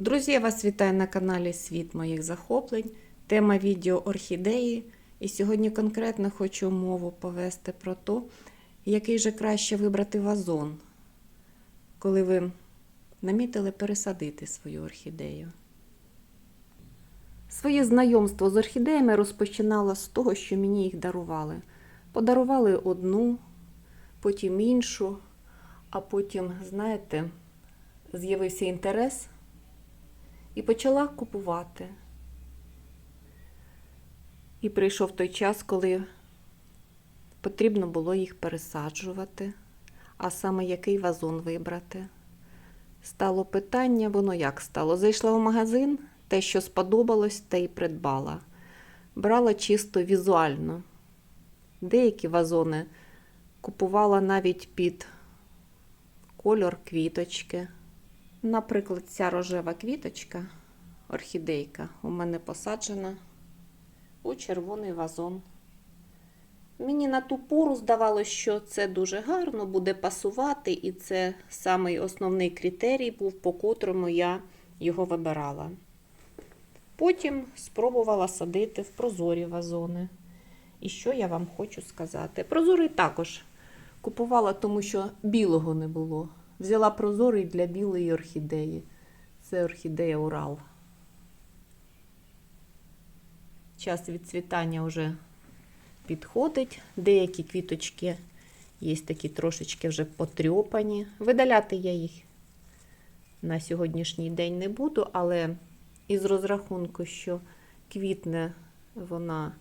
Друзі, я вас вітаю на каналі Світ моїх захоплень. Тема відео орхідеї. І сьогодні конкретно хочу мову повести про те, який же краще вибрати вазон, коли ви намітили пересадити свою орхідею. Своє знайомство з орхідеями розпочинала з того, що мені їх дарували. Подарували одну, потім іншу, а потім, знаєте, з'явився інтерес і почала купувати. І прийшов той час, коли потрібно було їх пересаджувати, а саме який вазон вибрати. Стало питання, воно як стало? Зайшла в магазин, те, що сподобалось, те й придбала. Брала чисто візуально. Деякі вазони купувала навіть під кольор квіточки. Наприклад, ця рожева квіточка, орхідейка, у мене посаджена у червоний вазон. Мені на ту пору здавалося, що це дуже гарно буде пасувати, і це самий основний критерій був, по котрому я його вибирала. Потім спробувала садити в прозорі вазони. І що я вам хочу сказати? Прозорий також купувала, тому що білого не було. Взяла прозорий для білої орхідеї. Це орхідея Урал. Час відцвітання вже підходить. Деякі квіточки є такі трошечки вже потрьопані. Видаляти я їх на сьогоднішній день не буду, але із розрахунку, що квітне вона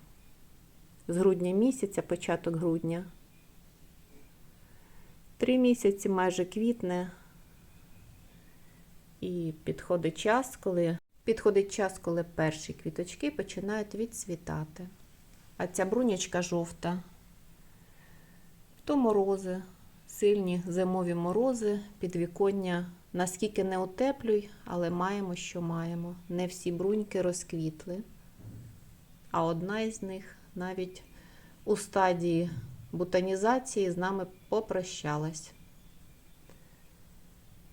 з грудня місяця, початок грудня. Три місяці майже квітне. І підходить час, коли підходить час, коли перші квіточки починають відцвітати. А ця брунячка жовта, то морози, сильні зимові морози, підвіконня, наскільки не утеплюй, але маємо, що маємо. Не всі бруньки розквітли, а одна із них навіть у стадії бутанізації з нами попрощалась.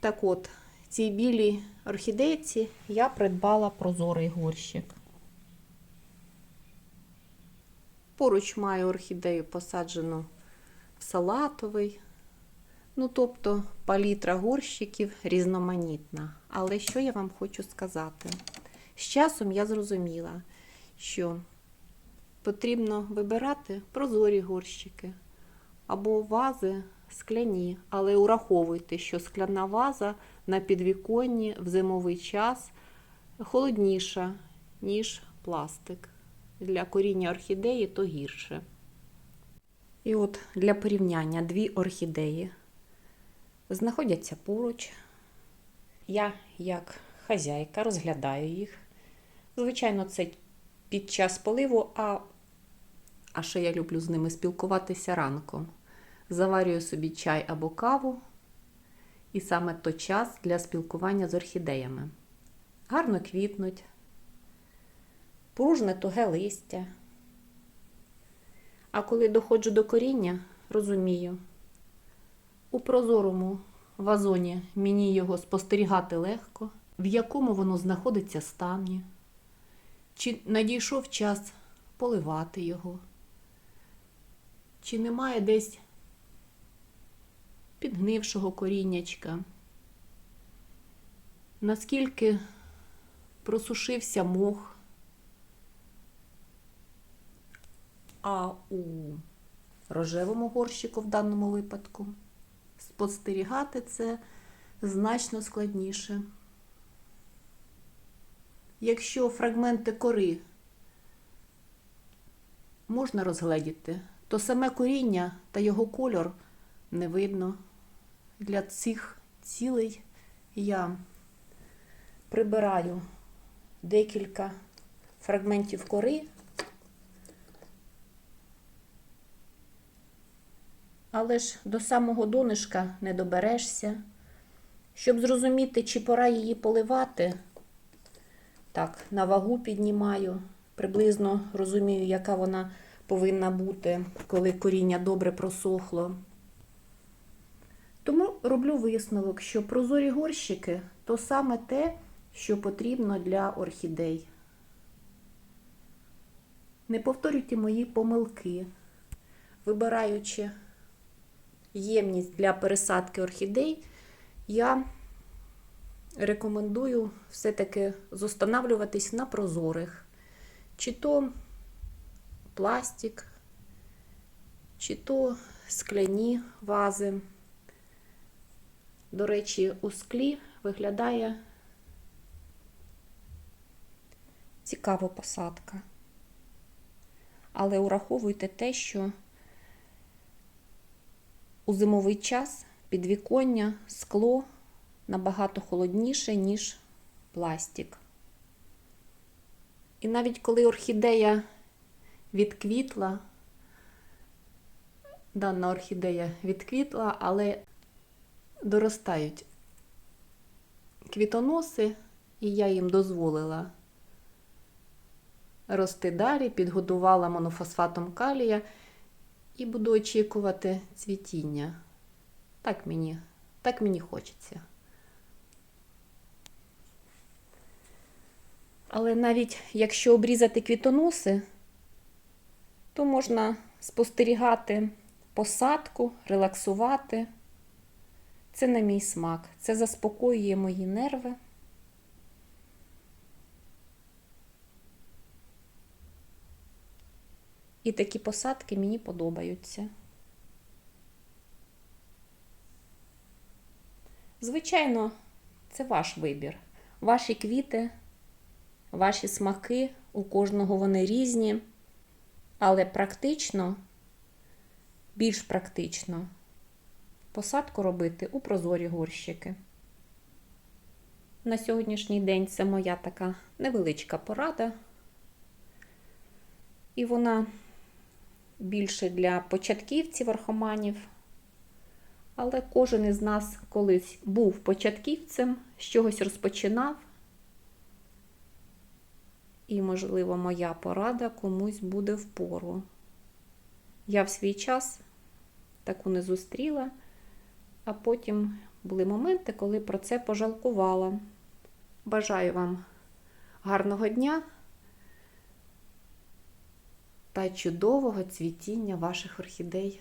Так от, цій білій орхідейці я придбала прозорий горщик. Поруч маю орхідею посаджену в салатовий. Ну, тобто палітра горщиків різноманітна. Але що я вам хочу сказати? З часом я зрозуміла, що потрібно вибирати прозорі горщики або вази скляні, але ураховуйте, що скляна ваза на підвіконні в зимовий час холодніша, ніж пластик. Для коріння орхідеї то гірше. І от для порівняння дві орхідеї знаходяться поруч. Я, як хазяйка, розглядаю їх. Звичайно, це під час поливу, а, а ще я люблю з ними спілкуватися ранком. Заварюю собі чай або каву, і саме то час для спілкування з орхідеями. Гарно квітнуть, пружне туге листя. А коли доходжу до коріння, розумію, у прозорому вазоні мені його спостерігати легко, в якому воно знаходиться стані, чи надійшов час поливати його, чи немає десь підгнившого коріннячка, наскільки просушився мох. А у рожевому горщику в даному випадку спостерігати це значно складніше. Якщо фрагменти кори можна розгледіти, то саме коріння та його кольор не видно. Для цих цілей я прибираю декілька фрагментів кори. Але ж до самого донишка не доберешся. Щоб зрозуміти, чи пора її поливати, так, на вагу піднімаю, приблизно розумію, яка вона повинна бути, коли коріння добре просохло. Тому роблю висновок, що прозорі горщики то саме те, що потрібно для орхідей. Не повторюйте мої помилки, вибираючи ємність для пересадки орхідей, я рекомендую все-таки зостанавлюватись на прозорих, чи то пластик, чи то скляні вази. До речі, у склі виглядає цікава посадка. Але ураховуйте те, що у зимовий час підвіконня, скло набагато холодніше, ніж пластик. І навіть коли орхідея відквітла, дана орхідея відквітла, але доростають квітоноси, і я їм дозволила рости далі, підгодувала монофосфатом калія і буду очікувати цвітіння. Так мені, так мені хочеться. Але навіть якщо обрізати квітоноси, то можна спостерігати посадку, релаксувати. Це на мій смак. Це заспокоює мої нерви. І такі посадки мені подобаються. Звичайно, це ваш вибір. Ваші квіти, ваші смаки, у кожного вони різні, але практично, більш практично, посадку робити у прозорі горщики. На сьогоднішній день це моя така невеличка порада. І вона більше для початківців архоманів. Але кожен із нас колись був початківцем, з чогось розпочинав. І, можливо, моя порада комусь буде впору. Я в свій час таку не зустріла, а потім були моменти, коли про це пожалкувала. Бажаю вам гарного дня та чудового цвітіння ваших орхідей.